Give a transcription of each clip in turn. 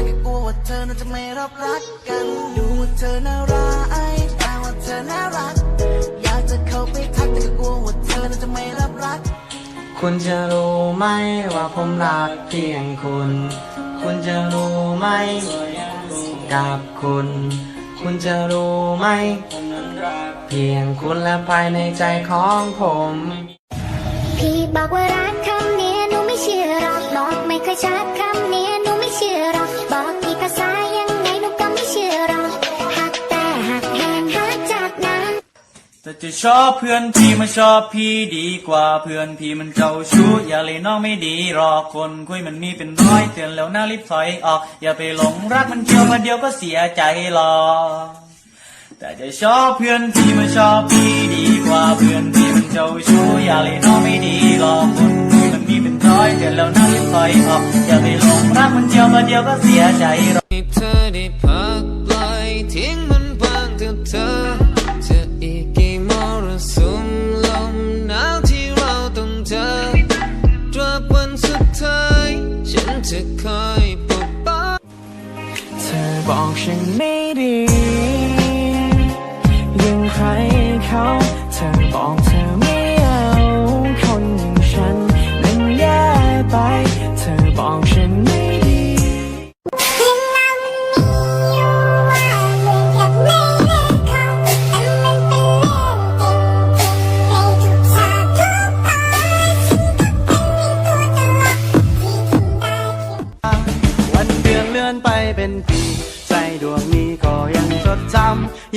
แต่ก็กลัวว่าเธอน่าจะไม่รับรักกัน ดูว่าเธอน่าร้ายแต่ว่าเธอน่ารัก อยากจะเข้าไปทักแต่ก็กลัวว่าเธอน่าจะไม่รับรัก คุณจะรู้ไหมว่าผมรักเพียงคุณ คุณจะรู้ไหมกับคุณ คุณจะรู้ไหมเพียงคุณและภายในใจของผม พี่บอกว่ารักคำเนี้ยหนูไม่เชื่อหรอกบอกไม่เคยชัดคำ จะชอบเพื่อนพี่มาชอบพี่ดีกว่าเพื่อนพี่มันเจ้าชู้อย่าเลยน้องไม่ดีหรอกคนคุยมันมีเป็นร้อยเตือนแล้วน่ารีบถอยออก อย่าไปหลงรักมันเที่ยวมาเดียวก็เสียใจหรอกแต่จะชอบเพื่อนพี่มาชอบพี่ดีกว่าเพื่อนพี่มันเจ้าชู้อย่าเลยน้องไม่ดีหรอกคนคุยมันมีเป็นร้อยเตือนแล้วน่ารีบถอยออกอย่าไปหลงรักมันเที่ยวมาเดียวก็เสียใจหรอ บอกฉันไม่ดี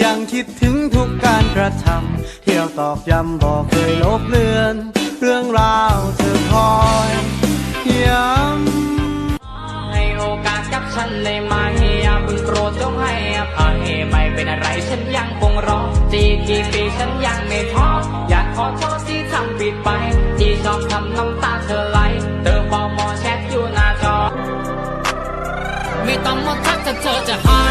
ยังคิดถึงทุกการกระทำเที่ยวตอกย้ำบอกเคยลบเลือน เรื่องราวเธอคอยย้ำให้โอกาสกับฉันได้ไหมอย่าเพิ่งโกรธจงให้อภัยไม่เป็นอะไรฉันยังคงรอจีกี่ปีฉันยังไม่ท้ออยากขอโทษที่ทำผิดไป ที่ชอบทำน้ำตาเธอไหลเธอบอกมอแชทอยู่หน้าจอไม่ต้องมาทักถ้าเธอจะหา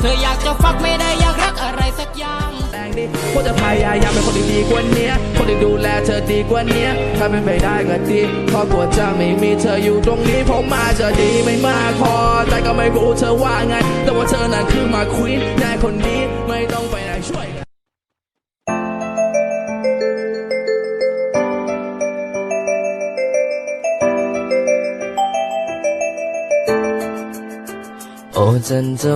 เธออยากจะฟักไม่ได้อยากรักอะไรสักอย่างแรงดิว่าจะพยายามเป็นคนที่ดีกว่านี้คนที่ดูแลเธอดีกว่านี้ถ้าเป็นไปได้ก็ดีครอบครัวจะไม่มีเธออยู่ตรงนี้ผมมาจะดีไม่มากพอ แต่ก็ไม่รู้เธอว่าไง แต่ว่าเธอนั้นคือมาควีนนายคนนี้ไม่ต้องไปไหนช่วย กันโอ้จันเจ้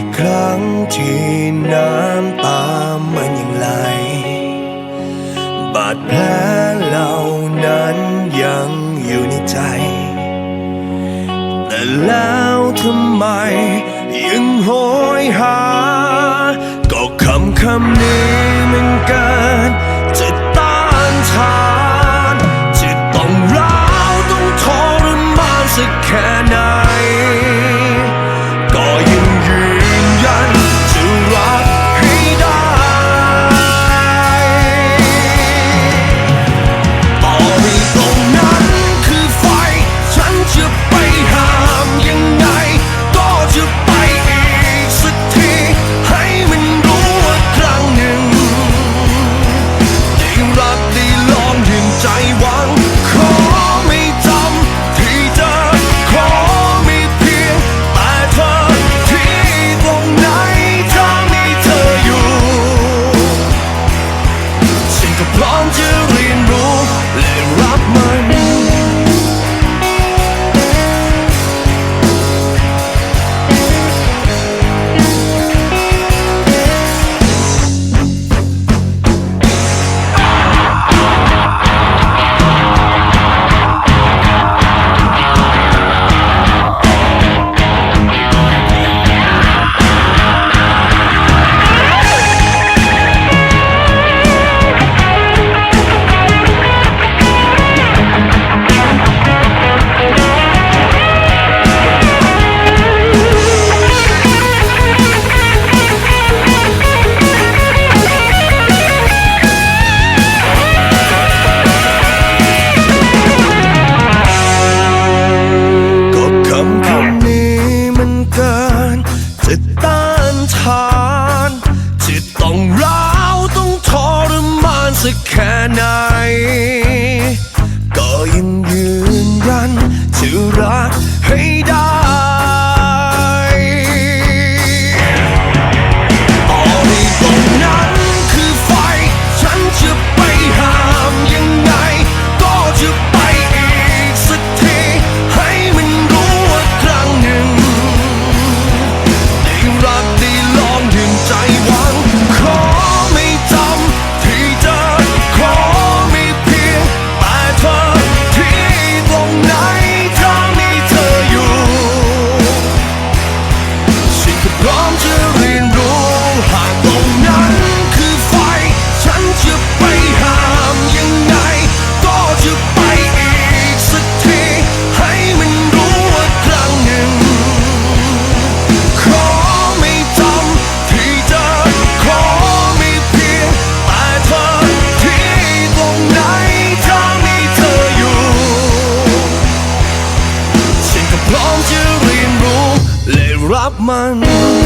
กี่ครั้งที่น้ำตามันยังไหล บาดแผลเหล่านั้นยังอยู่ในใจ แต่แล้วทำไมยังโหยหา ก็คำคำนี้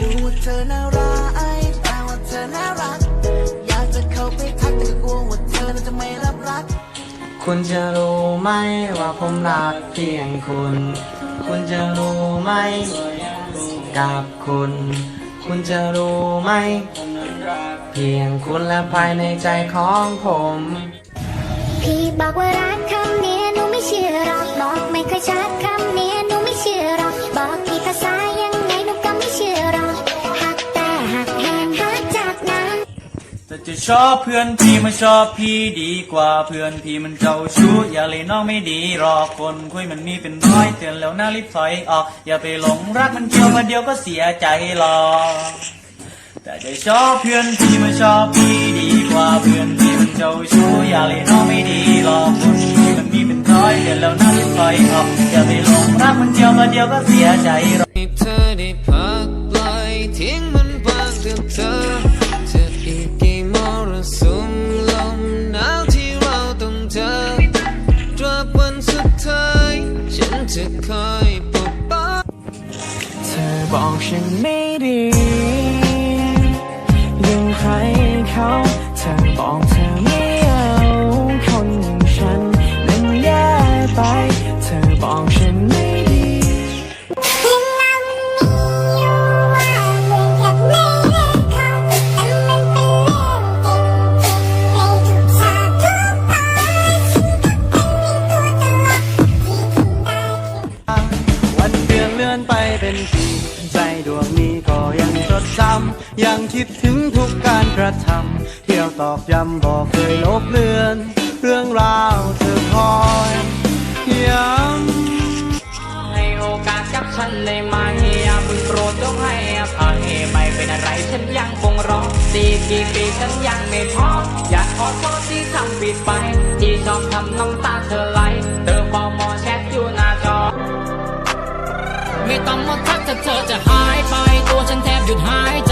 ดูว่าเธอน่ารักแต่ว่าเธอน่ารัก อยากจะเข้าไปทักแต่กลัวว่าเธอน่าจะไม่รับรัก คุณจะรู้ไหมว่าผมรักเพียงคุณ คุณจะรู้ไหมกับคุณ คุณจะรู้ไหม เพียงคุณและภายในใจของผม พี่บอกว่ารักคำนี้หนูไม่เชื่อหรอกบอกไม่เคยชัดคำ จะชอบเพื่อนพี่มาชอบพี่ดีกว่าเพื่อนพี่มันเจ้าชู้อย่าเลยน้องไม่ดีหรอกคนคุยมันมีเป็นร้อยเตือนแล้วน่ารีบถอยออกอย่าไปหลงรักมันเกี่ยวมาเดียวก็เสียใจหรอกแต่จะชอบเพื่อนพี่มาชอบพี่ดีกว่าเพื่อนพี่มันเจ้าชู้อย่าเลยน้องไม่ดีหรอกคนคุยมันมีเป็นร้อยเตือนแล้วน่ารีบถอยออกอย่าไปหลงรักมันเกี่ยวมาเดียวก็เสียใจหรอก เขาเธอบอกเธอไม่เอาคนอย่างฉันนั้นแย่ไป เธอบอกฉันไม่ดียังรามีอยู่ว่าเดือนกับไม่ได้เขาแต่มันเป็นเรื่องจริงให้ทุกชาติทุกไปฉันก็เป็นตัวตลกที่ทำได้วันเดือนเลื่อนไปเป็นปีใจดวงนี้ ก็ยังจดจำยังคิดถึงทุกการกระทำเที่ยวตอกย้ำบอกเคยลบเลือน เรื่องราวเธอคอยย้ำให้โอกาสกับฉันได้ไหมอย่าเพิ่งโกรธต้องให้อภัยไม่เป็นอะไรฉันยังคงรอดีกี่ปีฉันยังไม่ท้ออยากขอโทษที่ทำผิดไป ที่ชอบทำน้ำตาเธอไหลเธอบอมอแชทอยู่หน้า ไม่ต้องมาทักถ้าเธอจะหายไปตัวฉันแทบหยุดหายใจ